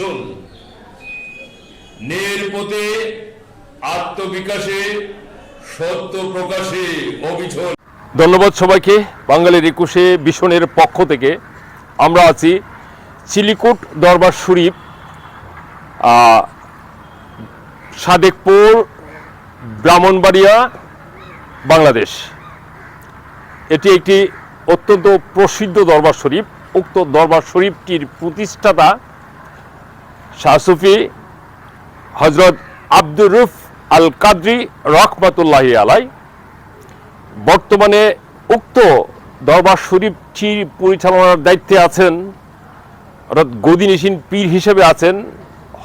Mission নের পথে, আত্মবিকাশে, সত্য প্রকাশে ধন্যবাদ সবাইকে। বাঙালির একুশে ভীষণের পক্ষ থেকে আমরা আছি চিলিকুট দরবার শরীফ সাদেকপুর, ব্রাহ্মণবাড়িয়া, বাংলাদেশ। এটি একটি অত্যন্ত প্রসিদ্ধ দরবার শরীফ। উক্ত দরবার শরীফটির প্রতিষ্ঠাতা শাহসুফি হজরত আব্দুর রুফ আল কাদরি রহমাতুল্লাহ আলাই বর্তমানে উক্ত দরবার শরীফটির পরিচালনার দায়িত্বে আছেন, অর্থাৎ গদিনিসীন পীর হিসেবে আছেন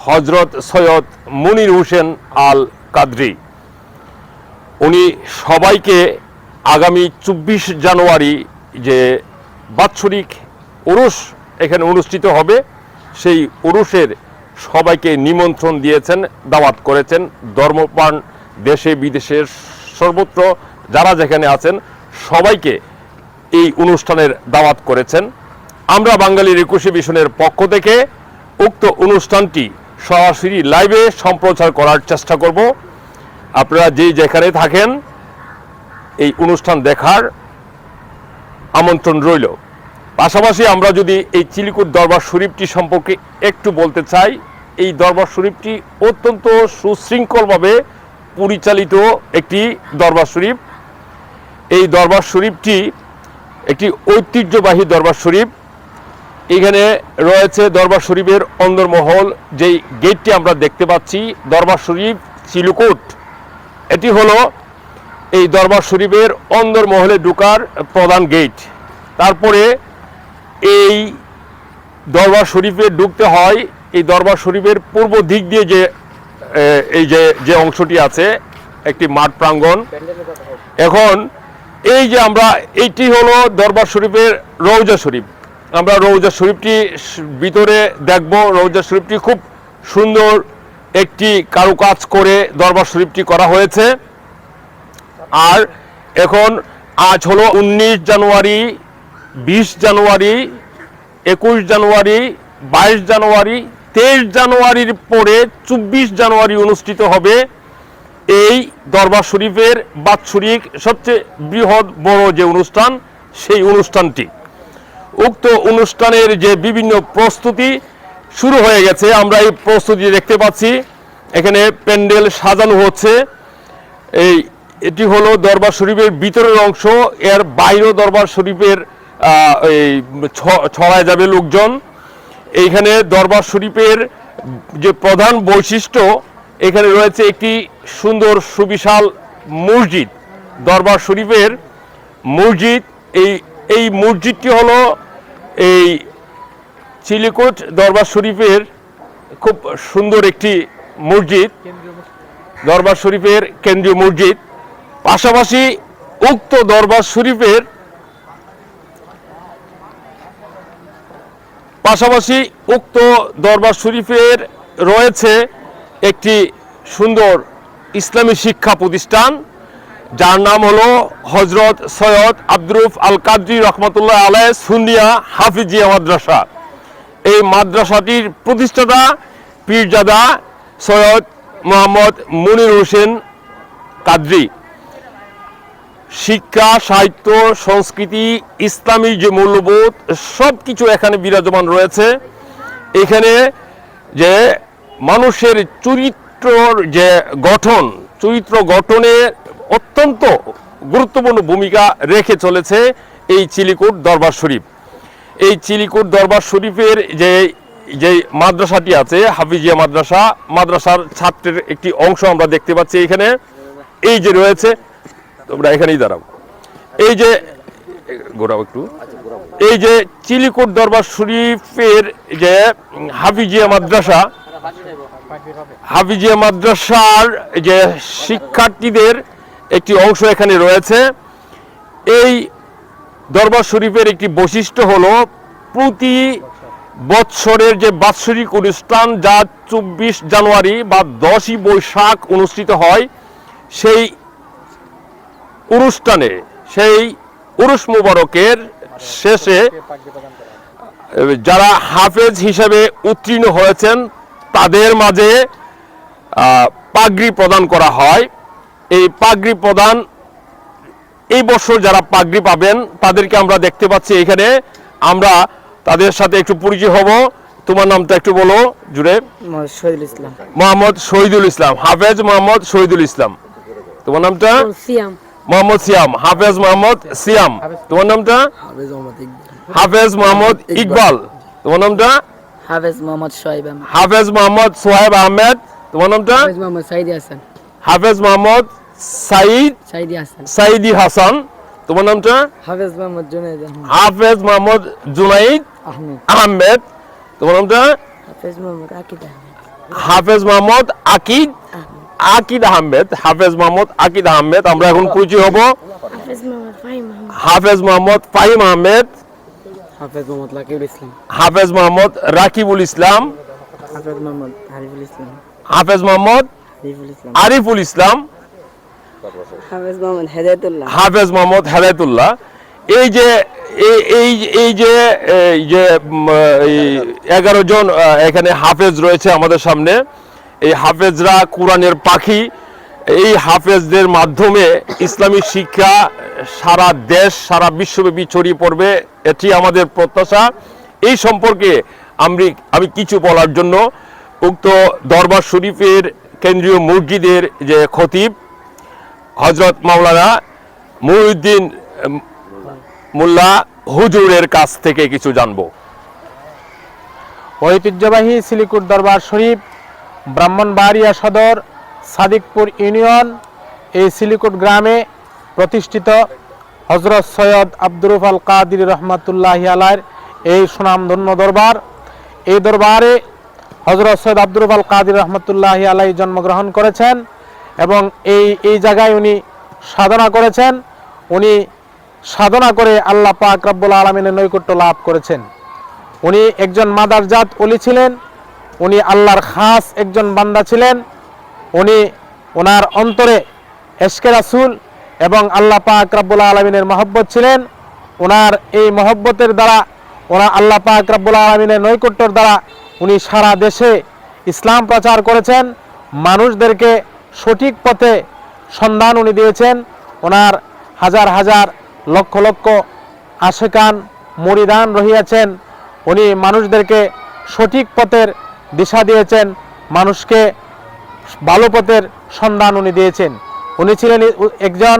হজরত সৈয়দ মনির হোসেন আল কাদ্রি উনি সবাইকে আগামী চব্বিশ জানুয়ারি যে বাৎসরিক উরুস এখানে অনুষ্ঠিত হবে, সেই উরুসের সবাইকে নিমন্ত্রণ দিয়েছেন, দাওয়াত করেছেন। ধর্মপ্রাণ দেশে বিদেশের সর্বত্র যারা যেখানে আছেন, সবাইকে এই অনুষ্ঠানের দাওয়াত করেছেন। আমরা বাঙালির একুশে মিশনের পক্ষ থেকে উক্ত অনুষ্ঠানটি সরাসরি লাইভে সম্প্রচার করার চেষ্টা করব। আপনারা যেই যেখানে থাকেন, এই অনুষ্ঠান দেখার আমন্ত্রণ রইল। পাশাপাশি আমরা যদি এই চিলিকুট দরবার শরীফটি সম্পর্কে একটু বলতে চাই, এই দরবার শরীফটি অত্যন্ত সুশৃঙ্খলভাবে পরিচালিত একটি দরবার শরীফ। এই দরবার শরীফটি একটি ঐতিহ্যবাহী দরবার শরীফ। এখানে রয়েছে দরবার শরীফের অন্দরমহল, যেই গেটটি আমরা দেখতে পাচ্ছি, দরবার শরীফ চিলুকুট। এটি হলো এই দরবার শরীফের অন্দরমহলে ঢোকার প্রধান গেট। তারপরে এই দরবার শরীফে ঢুকতে হয়। এই দরবার শরীফের পূর্ব দিক দিয়ে যে এই যে যে অংশটি আছে, একটি মাঠ প্রাঙ্গণ। এখন এই যে আমরা, এইটি হলো দরবার শরীফের রৌজা শরীফ। আমরা রৌজা শরীফটি ভিতরে দেখব। রৌজা শরীফটি খুব সুন্দর একটি কারুকাজ করে দরবার শরীফটি করা হয়েছে। আর এখন আজ হলো উনিশ জানুয়ারি বিশ জানুয়ারি, একুশ জানুয়ারি, বাইশ জানুয়ারি, তেইশ জানুয়ারির পরে চব্বিশ জানুয়ারি অনুষ্ঠিত হবে এই দরবার শরীফের বাৎসরিক সবচেয়ে বৃহৎ বড় যে অনুষ্ঠান, সেই অনুষ্ঠানটি। উক্ত অনুষ্ঠানের যে বিভিন্ন প্রস্তুতি শুরু হয়ে গেছে, আমরা এই প্রস্তুতি দেখতে পাচ্ছি। এখানে প্যান্ডেল সাজানো হচ্ছে। এই, এটি হলো দরবার শরীফের ভিতরের অংশ, এর বাইরেও দরবার শরীফের এই ছড়ায় যাবে লোকজন। এইখানে দরবার শরীফের যে প্রধান বৈশিষ্ট্য, এখানে রয়েছে একটি সুন্দর, সুবিশাল মসজিদ। দরবার শরীফের মসজিদ, এই এই মসজিদটি হলো এই চিলিকোট দরবার শরীফের খুব সুন্দর একটি মসজিদ। দরবার শরীফের কেন্দ্রীয় মসজিদ। পাশাপাশি উক্ত দরবার শরীফের পাশাপাশি উক্ত দরবার শরীফের রয়েছে একটি সুন্দর ইসলামী শিক্ষা প্রতিষ্ঠান, যার নাম হলো হজরত সৈয়দ আব্দুরুফ আল কাদরি রহমতুল্লাহ আলাই সুন্নিয়া হাফিজিয়া মাদ্রাসা। এই মাদ্রাসাটির প্রতিষ্ঠাতা পীরজাদা সৈয়দ মোহাম্মদ মুনির হোসেন কাদরি। শিক্ষা, সাহিত্য, সংস্কৃতি, ইসলামী যে মূল্যবোধ সব কিছু এখানে বিরাজমান রয়েছে। এখানে যে মানুষের চরিত্রর যে গঠন, চরিত্র গঠনে অত্যন্ত গুরুত্বপূর্ণ ভূমিকা রেখে চলেছে এই চিলিকুট দরবার শরীফ। এই চিলিকুট দরবার শরীফের যে যে মাদ্রাসাটি আছে, হাফিজিয়া মাদ্রাসা, মাদ্রাসার ছাত্রের একটি অংশ আমরা দেখতে পাচ্ছি এখানে। এই যে রয়েছে তোমরা এখানেই দাঁড়াও। এই যে, ঘোরাও একটু। এই যে চিলিকোট দরবার শরীফের যে হাফিজিয়া মাদ্রাসা, হাফিজিয়া মাদ্রাসার যে শিক্ষার্থীদের একটি অংশ এখানে রয়েছে। এই দরবার শরীফের একটি বৈশিষ্ট্য হলো প্রতি বৎসরের যে বাৎসরিক অনুষ্ঠান যা চব্বিশ জানুয়ারি বা দশই বৈশাখ অনুষ্ঠিত হয়, সেই অনুষ্ঠানে সেই উরুস মুবারকের শেষে যারা হাফেজ হিসেবে উত্তীর্ণ হয়েছেন তাদের মাঝে পাগড়ি প্রদান করা হয়। এই পাগড়ি প্রদান এই বছর যারা পাগড়ি পাবেন তাদেরকে আমরা দেখতে পাচ্ছি এখানে। আমরা তাদের সাথে একটু পরিচয় হব। তোমার নামটা একটু বলো জুড়ে। মোহাম্মদ শহীদুল ইসলাম। মোহাম্মদ শহীদুল ইসলাম হাফেজ মোহাম্মদ শহীদুল ইসলাম। তোমার নামটা? সিয়াম মোহাম্মদ সিয়াম হাফেজ মোহাম্মদ সিয়াম তোমার নামটা হাফেজ মোহাম্মদ ইকবাল হাফেজ তোমার নামটা হাফেজ মোহাম্মদ সোহাইব আহমেদ হাফেজ মোহাম্মদ সোহেব আহমেদ তোমার নামটা হাফেজ মোহাম্মদ সাইদি হাসান হাফেজ মোহাম্মদ সাইদ সাইদি হাসান সাইদি হাসান তোমার নামটা হাফেজ মোহাম্মদ জুনাইদ আহমেদ হাফেজ মোহাম্মদ জুনাইদ আহমেদ আহমেদ তোমার নামটা হাফেজ মোহাম্মদ আকিদ আহমেদ হাফেজ মোহাম্মদ আকিদ আহমেদ আকিদ আহমেদ হাফেজ মোহাম্মদ আকিদ আহমেদ আমরা এখন পরিচয় হব। হাফেজ মোহাম্মদ ফাহিম আহমেদ। হাফেজ মোহাম্মদ লাকিবুল ইসলাম। হাফেজ মোহাম্মদ রাকিবুল ইসলাম। হাফেজ মোহাম্মদ আরিফুল ইসলাম। হাফেজ মোহাম্মদ আরিফুল ইসলাম। হাফেজ মোহাম্মদ হেদায়তুল্লাহ। হাফেজ মোহাম্মদ হেদায়তুল্লাহ। এই যে এই এই এই যে এই যে এগারো জন এখানে হাফেজ রয়েছে আমাদের সামনে। এই হাফেজরা কোরআনের পাখি, এই হাফেজদের মাধ্যমে ইসলামী শিক্ষা সারা দেশ, সারা বিশ্বব্যাপী ছড়িয়ে পড়বে, এটি আমাদের প্রত্যাশা। এই সম্পর্কে আমি আমি কিছু বলার জন্য উক্ত দরবার শরীফের কেন্দ্রীয় মসজিদের যে খতিব হজরত মাওলানা মুহিউদ্দিন মোল্লা হুজুরের কাছ থেকে কিছু জানব। ঐতিহ্যবাহী সিলিকুট দরবার শরীফ ব্রাহ্মণবাড়িয়া সদর সাদিকপুর ইউনিয়ন, এই সিলিকুট গ্রামে প্রতিষ্ঠিত হজরত সৈয়দ আব্দুরুফ আল কাদির রহমাতুল্লাহ আলার এই সুনামধন্য দরবার। এই দরবারে হজরত সৈয়দ আব্দুরুফ আল কাদির রহমতুল্লাহ আলাই জন্মগ্রহণ করেছেন এবং এই এই জায়গায় উনি সাধনা করেছেন। উনি সাধনা করে আল্লাহ পাক রব্বুল আলমিনের নৈকট্য লাভ করেছেন। উনি একজন মাদারজাত অলি ছিলেন। উনি আল্লাহর খাস একজন বান্দা ছিলেন। উনি ওনার অন্তরে এশকে রাসুল এবং আল্লাহ পাক রাব্বুল আলমিনের মহব্বত ছিলেন। ওনার এই মহব্বতের দ্বারা, ওনার আল্লাহ পাক রাব্বুল আলমিনের নৈকট্যর দ্বারা উনি সারা দেশে ইসলাম প্রচার করেছেন। মানুষদেরকে সঠিক পথে সন্ধান উনি দিয়েছেন। ওনার হাজার হাজার লক্ষ লক্ষ আশেকান, মরিদান রহিয়াছেন। উনি মানুষদেরকে সঠিক পথের দিশা দিয়েছেন, মানুষকে ভালো পথের সন্ধান উনি দিয়েছেন। উনি ছিলেন একজন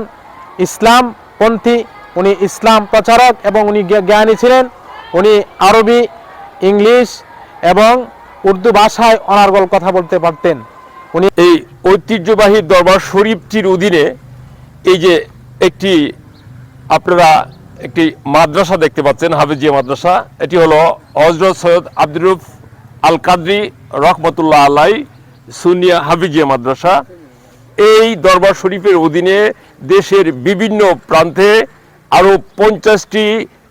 ইসলামপন্থী, উনি ইসলাম প্রচারক এবং উনি জ্ঞানী ছিলেন। উনি আরবি, ইংলিশ এবং উর্দু ভাষায় অনার্গল কথা বলতে পারতেন। উনি এই ঐতিহ্যবাহী দরবার শরীফটির অধীনে এই যে একটি আপনারা একটি মাদ্রাসা দেখতে পাচ্ছেন, হাফিজিয়া মাদ্রাসা। এটি হলো হজরত সৈয়দ আব্দুরুফ আল কাদরি রহমতুল্লাহ আলাই সুনিয়া হাফিজিয়া মাদ্রাসা এই দরবার শরীফের অধীনে দেশের বিভিন্ন প্রান্তে আরও পঞ্চাশটি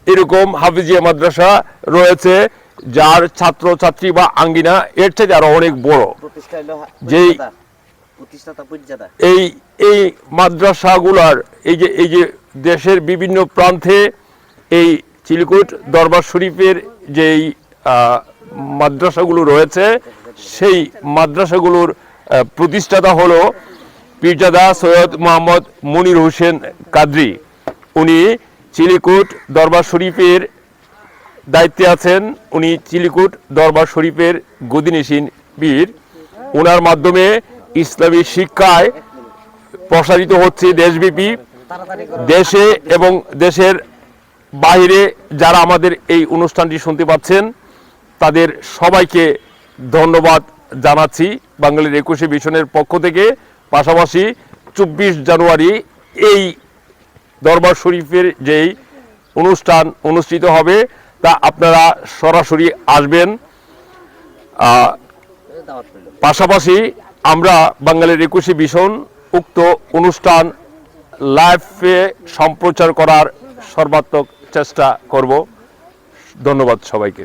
এরকম হাফিজিয়া মাদ্রাসা রয়েছে যার ছাত্র ছাত্রী বা আঙ্গিনা এর থেকে আরও অনেক বড়। পরিজাতা এই এই মাদ্রাসাগুলার এই যে এই যে দেশের বিভিন্ন প্রান্তে এই চিলিকুট দরবার শরীফের যেই আহ, মাদ্রাসাগুলো রয়েছে। সেই মাদ্রাসাগুলোর প্রতিষ্ঠাতা হলো পীরজাদা সৈয়দ মোহাম্মদ মনির হোসেন কাদরি। উনি চিলিকুট দরবার শরীফের দায়িত্বে আছেন। উনি চিলিকুট দরবার শরীফের গদিনিসীন বীর ওনার মাধ্যমে ইসলামী শিক্ষায় প্রসারিত হচ্ছে দেশব্যাপী। দেশে এবং দেশের বাইরে যারা আমাদের এই অনুষ্ঠানটি শুনতে পাচ্ছেন তাদের সবাইকে ধন্যবাদ জানাচ্ছি বাঙালির একুশে মিশনের পক্ষ থেকে। পাশাপাশি চব্বিশ জানুয়ারি এই দরবার শরীফের যেই অনুষ্ঠান অনুষ্ঠিত হবে, তা আপনারা সরাসরি আসবেন। পাশাপাশি আমরা বাঙালির একুশে মিশন উক্ত অনুষ্ঠান লাইভে সম্প্রচার করার সর্বাত্মক চেষ্টা করব। ধন্যবাদ সবাইকে।